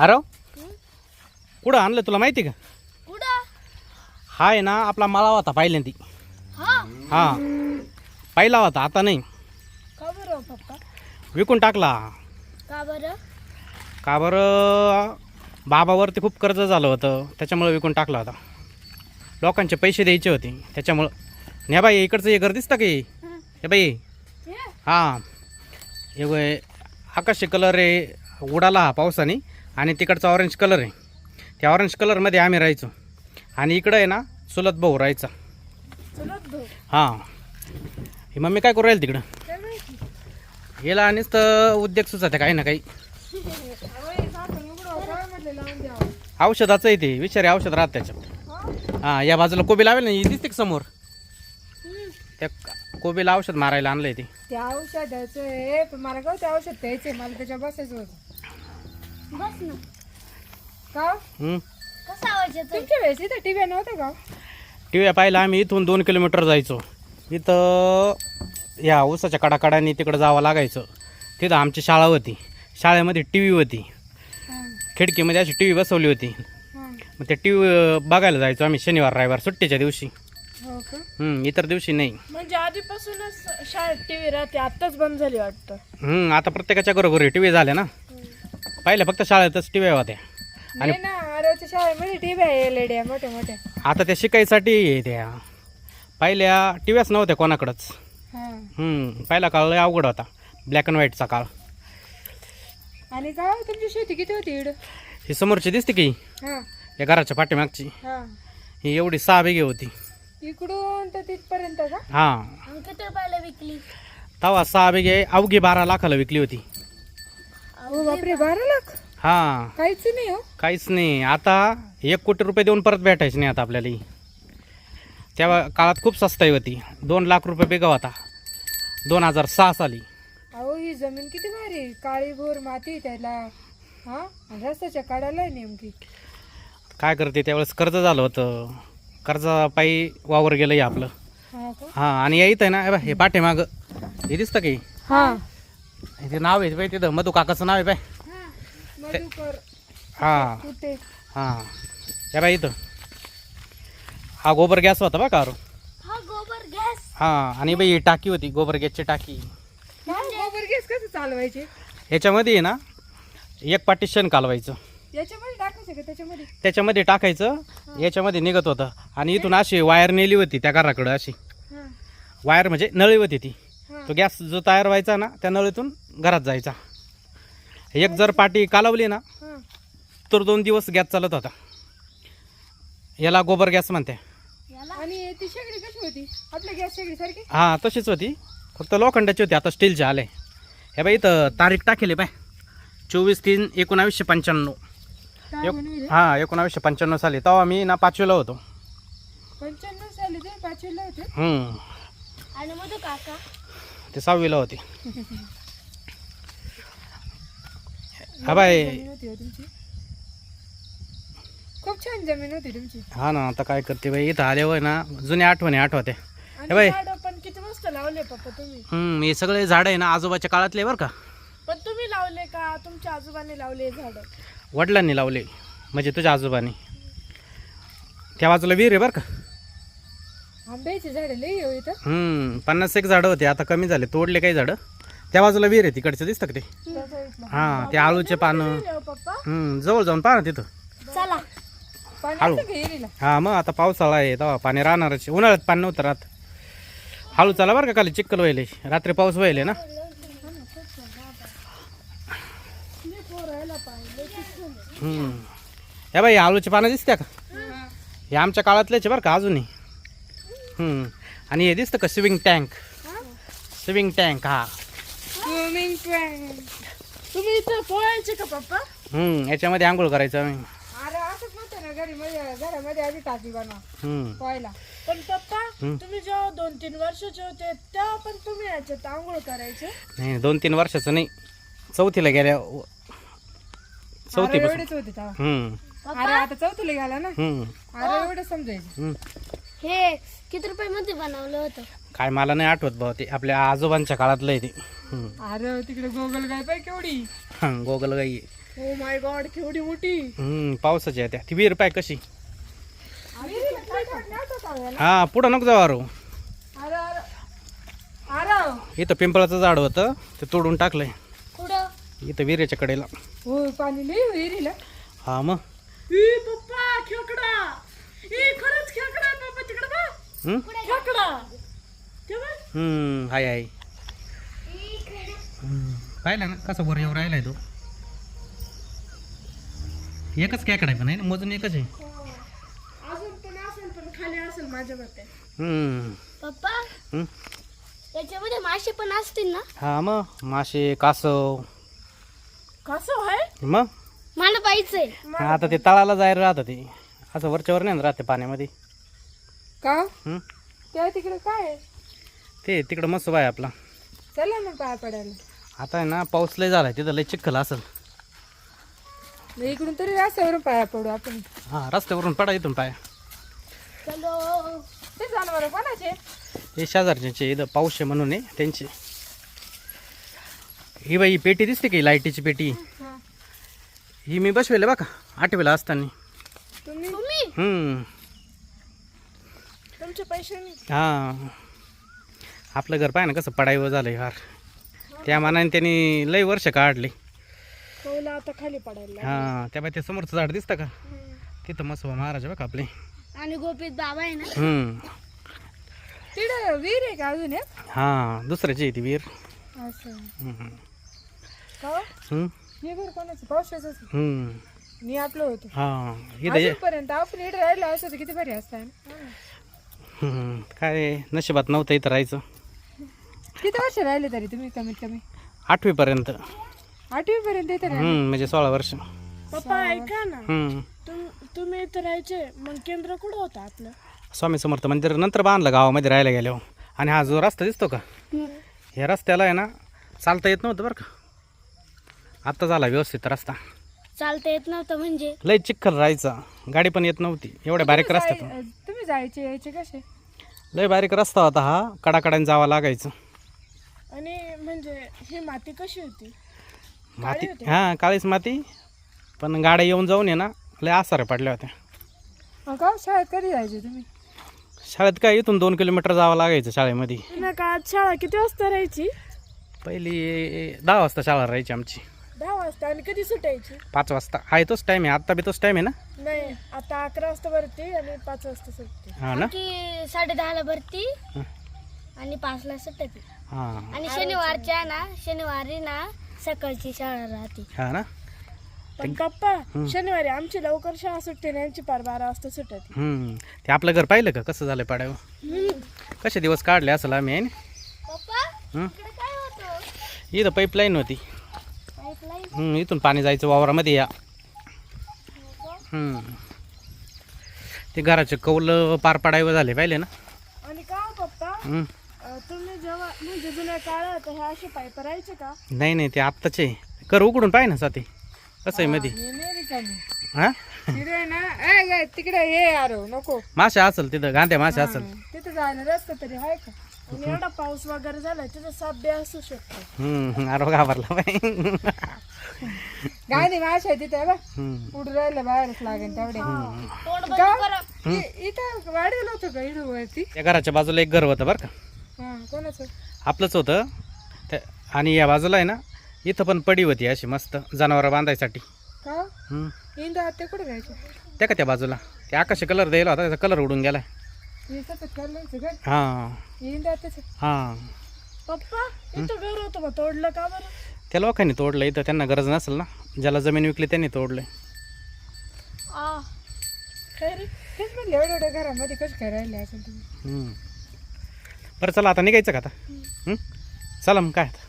अरे कुठं आणलं तुला माहिती का? कुठं? हा आहे ना आपला माळा होता पहिल्यांदी. हा? हा. पहिला होता आता नाही. का बरं हो पप्पा? विकून टाकला. का बरं? का बरं? बाबावरती खूप कर्ज झालं होतं त्याच्यामुळं विकून टाकला होता. लोकांचे पैसे द्यायचे होते त्याच्यामुळं. ने बाई इकडचं हे घर दिसतं की हे? बाई. हां? हे. वय आकाशी कलर आहे उडाला हा पावसाने. आणि तिकडचा ऑरेंज कलर आहे. त्या ऑरेंज कलरमध्ये आम्ही राहायचो. आणि इकडं आहे ना चुलत भाऊ राहायचा. हां. ही मम्मी काय करू राहील तिकडं? गेला आणिच तर उद्योग सुचत काही ना काही. औषधाचं आहे ते. विचारे औषध राहत त्याच्यात. हां या बाजूला कोबी लावेल ना ही दिसते समोर? त्या कोबीला औषध मारायला आणलंय ते. औषधाचं मला औषध प्यायचंय मला त्याच्या बसायचं होतं. बस ना. का? हं. कसा आवाज येतो तुमच्या वेळेस इथं टीव्ही नव्हतं का? टी व्ही पाहिला आम्ही इथून दोन किलोमीटर जायचो. इथं या ऊसाच्या कडाकडाने तिकडं जावं लागायचं. तिथं आमची शाळा होती. शाळेमध्ये टी व्ही होती. खिडकीमध्ये अशी टी व्ही बसवली होती. हां मग त्या टी व्ही बघायला जायचो आम्ही शनिवार रविवार सुट्टीच्या दिवशी. हो का? हं, इतर दिवशी नाही. म्हणजे आधीपासूनच शाळेत टीव्ही राहते आताच बंद झाली वाटतं. हं, आता प्रत्येकाच्या घरोघरी टी व्ही झाल्या ना. पहिले फक्त शाळेतच टी व्ही होत्या आणि नाही ना आरवच्या शाळेमध्ये टीव्ही आहे एलईडी मोठ्या मोठ्या. आता त्या शिकायसाठी आहे त्या. पहिल्या टी व्हीच नव्हत्या कोणाकडंच. हां. हं, पहिला काळ लय अवघड होता. ब्लॅक अँड व्हाईटचा काळ. आणि का हो, तुमची शेती किती होती इड ही समोरची दिसते की? हां. या घराच्या पाठीमागची. हां. ही एवढी सहा बिघे होती. इकडून तर तिथपर्यंत का? हां. आणि किती रुपयाला विकली? तवा सहा बिघे अवघी बारा लाखाला विकली होती. हो बापरे बारा लाख? हां. काहीच नाही हो. काहीच नाही. आता एक कोटी रुपये देऊन परत भेटायचे नाही आता आपल्याला. ही त्या काळात खूप सस्ताई होती दोन लाख रुपये बिघा होता दोन हजार सहा साली. अहो ही जमीन किती भारी काळी भोर माती त्याला. हा? आणि रस्त्याच्या काढायला नेमकी. काय करते? त्यावेळेस कर्ज झालं होतं. कर्जापायी वावर गेलं हे आपलं. हा का? हां आणि या इथं आहे ना हे बघ, हे पाठीमागं. हे दिसतं की? हा. हे नाव आहे बाई तिथं. मधू काकाचं नाव आहे बाय मधुकर हां. कुठे? हां. या बाई इथं. हा गोबर गॅस होता बा का हा गोबर गॅस. हां आणि बाई ही टाकी होती गोबर गॅसची टाकी. गोबर गॅस कसं चालवायचे? ह्याच्यामध्ये आहे ना एक पार्टिशन कालवायचं. याच्यामध्ये टाकायचं का त्याच्यामध्ये? त्याच्यामध्ये टाकायचं याच्यामध्ये निघत होतं. आणि इथून अशी वायर नेली होती त्या घराकडं अशी. हा. वायर म्हणजे नळी होती ती. तो गॅस जो तयार व्हायचा ना त्या नळीतून घरात जायचा. एक जर पाटी कालवली ना तर दोन दिवस गॅस चालत होता. याला गोबर गॅस म्हणते. याला? आणि ती शेगडी कशी होती? आपल्या गॅस शेगडी सारखी? हां तशीच होती. फक्त लोखंडाची होती आता स्टीलचे आले. हे बाई इथं तारीख टाकेली बाय. चोवीस तीन एकोणावीसशे पंच्याण्णव. एक- हां एकोणावीसशे पंच्याण्णव साली. तेव्हा मी ना पाचवीला होतो. पंच्याण्णव साली ते पाचवीला होते? हम्म. आणि मधू काका? ते सहावीला होते. हा बाय हो खूप छान जमीन होती तुमची. हा ना आता काय करते बाई इथं आल्यावर ना जुन्या आठवणी आठवते. आणि बाई. झाडं पण किती मस्त लावले पप्पा तुम्ही. हम्म, हे सगळे झाडं आहे ना आजोबाच्या काळातले बरं का. पण तुम्ही लावले का? तुमच्या आजोबांनी लावले झाड. वडिलांनी लावले म्हणजे तुझ्या आजोबांनी. त्या बाजूला विहीर आहे बरं का. आंब्याची झाडे लई हो इथं. हम्म, पन्नास एक झाडं होते आता कमी झाले तोडले काही झाडं. त्या बाजूला विहीर आहे तिकडचं दिसतं का ते? हां ते आळूचे पानं. पप्पा. हम्म, जवळ जाऊन पाहा ना तिथं. चला. हिरीला हा मग आता पावसाळा आहे तेव्हा पाणी राहणारच आहे. उन्हाळ्यात पाणी नव्हतं राहत. हळू चला बरं का खाली चिक्कल व्हायले. रात्री पाऊस व्हायले ना. हम्म. या बाई आळूची पानं दिसत्या का? हे आमच्या काळातलेच आहे बरं का अजूनही. आणि हे दिसतं का? स्विमिंग टँक स्विमिंग टँक हा. स्विमिंग टँक तुम्ही इथं पोहायचे का पप्पा? हम्म, याच्यामध्ये आंघोळ करायचं आम्ही. अरे असंच म्हणतो ना घरी मध्ये घरामध्ये आधी टाकी बनवा. हम्म. पोहायला. पण पप्पा. तुम्ही जेव्हा दोन तीन वर्षाचे होते तेव्हा पण तुम्ही याच्यात आंघोळ करायचे? नाही दोन तीन वर्षाचं नाही. चौथीला गेल्या अरे चौथीपासून एवढेच होते तेव्हा. हम्म, अरे आता चौथीला घाला ना? हम्म, अरे एवढं समजायचं. हम्म. हे किती रुपये मध्ये बनवलं होतं? काय मला नाही आठवत भाऊ ते आपल्या आजोबांच्या काळातलं आहे ते. हम्म. अरे तिकडे गोगल गाय पाय केवढी? हं, गोगल गाई. आहे. हो माय गॉड केवढी मोठी? हम्म, पावसाची आहे त्या. ती विहीर पाय कशी? हा पुढं नको जाऊ अरो अरे अरे अरे. इथं पिंपळाचं झाड होतं ते तोडून टाकलंय. कुठं? इथं विहिरीच्या कडेला. हो पाणी लई विहिरीला. हा मग? ई पप्पा खेकडा. ई खरंच खेकडा. हाय हाय. हम्म, पाहिला ना कसा वर येऊ राहिलाय तो. एकच कॅकड पण आहे ना मोजून एकच आहे. अजून पण असेल पण खाली असेल माझ्या मते. हम्म, पप्पा हम्म. त्याच्यामध्ये मासे पण असतील ना? हा मग मासे कासव. कसं आहे? मग मला पाहिजे. आता ते तळाला जायला राहतं ते. असं वरच्यावर नाही ना राहते पाण्यामध्ये. का? त्या तिकडे काय आहे? ते तिकडं मस्त बाय आपला. चला ना पाय पडायला. आता आहे ना पाऊस लय झालाय तिथं लय चिखल असेल. इकडून तरी रस्त्यावरून पाया पडू आपण. हा रस्त्यावरून पडा इथून पाय. चलो. ते जनावर कोणाचे? हे शेजारचे इथं पाऊस आहे म्हणून आहे त्यांची. ही बाई पेटी दिसते की लाईटीची पेटी? हा. ही मी बसवेल बघा आठवेला असताना. तुम्ही? हम्म. तुमचे पैसे हा. आपलं घर पाय ना कसं पडाईवर झालंय फार त्या मानाने त्यांनी लय वर्ष काढले. कौला आता खाली पडायला हा त्या बाई ते समोरचं झाड दिसतं का? तिथं मस्त महाराज आहे बघा आपले. आणि गोपीत बाबा आहे ना? हम्म. तिकडे विहीर आहे का अजून एक? हा दुसऱ्याची आहे ती वीर असं. हम्म. का? हम्म. हे घर कोणाचं? पावसाच हम्म. मी आपलं होतो. हा इथं ये- अजूनपर्यंत आपण इकडे राहिलो असं तर किती भारी असतं. हम्म. काय नशिबात नव्हतं इथं राहायचं. किती वर्ष राहिले तरी तुम्ही कमीत कमी? आठवीपर्यंत. आठवी पर्यंत इथे राहिले? हम्म, म्हणजे सोळा वर्ष. पप्पा ऐका ना. हम्म. तुम तुम्ही इथं राहायचे मग केंद्र कुठं होतं आपलं? स्वामी समर्थ मंदिर नंतर बांधलं गावामध्ये राहायला गेल्यावर आणि हा जो रस्ता दिसतो का? या रस्त्याला आहे ना चालता येत नव्हतं बरं का. आत्ता झाला व्यवस्थित रस्ता. चालता येत नव्हतं म्हणजे? लय चिखल राहायचा. गाडी पण येत नव्हती. एवढ्या बारीक तुम्ही जायचे यायचे कसे? लय बारीक रस्ता होता हा. कडाकडाने जावं लागायचं. आणि म्हणजे ही माती कशी होती? माती हां काळीच माती. पण गाड्या येऊन जाऊन आहे ना लय आसाऱ्या पडल्या होत्या. का शाळेत कधी जायचे तुम्ही? शाळेत काय इथून दोन किलोमीटर जावं लागायचं शाळेमध्ये. जुन्या काळात शाळा किती वाजता राहायची? पहिली दहा वाजता शाळा राहायची आमची. दहा वाजता आणि कधी सुटायची? पाच वाजता. आहे तोच टाईम आहे. आत्ता बी तोच टाईम आहे ना? नाही आता अकरा वाजता भरते आणि पाच वाजता सुटते हां ना? की साडे दहाला भरती हं. आणि पाचला सुटते हां. आणि शनिवारच्या ना शनिवारी ना सकाळची शाळा राहते. हां ना? पण पप्पा शनिवारी आमची लवकर शाळा सुटते आणि यांची पार बारा वाजता सुटते हम्म. ते आपलं घर पाहिलं का? कसं झालं पाड्यावर? कसे दिवस काढले असं आम्ही आहे ना? पप्पा हं? इकडे काय होतं? इथं पाईपलाईन होती. हम्म, इथून पाणी जायचं वावरामध्ये या. ते घराचे कौल पार पाडावे झाले पाहिले ना? आणि का हो पप्पा? हम्म. अं, तुम्ही जेव्हा म्हणजे जुन्या काळात हे असे पाईप राहायचे का? नाही नाही ते आत्ताचे कर उकडून पाहि ना साथी. कसं आहे मध्ये हे नाही रिकामी. हा? तिकडे ना ए, ग, तिकडे हे यारो नको. मासे असेल तिथं गांध्या मासे असेल. तिथे जायला रस्ता तरी आहे का? आणि एवढा पाऊस वगैरे झाला तिथे साप बी असू शकतो. हम्म अरे घाबरला बाई. गाडी माशा तिथे आहे बा. उडून राहिलं बाहेरच लागेल तेवढे. का? इ- इथं वाढेल होतं का इथं वरती? त्या घराच्या बाजूला एक घर होतं बरं का. हा कोणाचं? आपलंच होतं. त्या आणि या बाजूला आहे ना इथं पण पडी होती अशी मस्त जनावरं बांधायसाठी. का? हम्म. इंदा ते कुठे जायचे त्या का त्या बाजूला? ते आकाशी कलर द्यायला होता त्याचा कलर उडून गेलाय. हे घर हां. इंदा हां. पप्पा इथं घर होतं मग तोडलं का बरं? त्या लोकांनी तोडलं इथं त्यांना गरज नसेल ना. ज्याला जमीन विकली त्यांनी तोडलं आ काय रे? तेच म्हणलं एवढ्या एवढ्या घरामध्ये कसं काय राहिले असेल तुम्ही? हम्म. बरं चला आता निघायचं का आता? चला मग काय आता?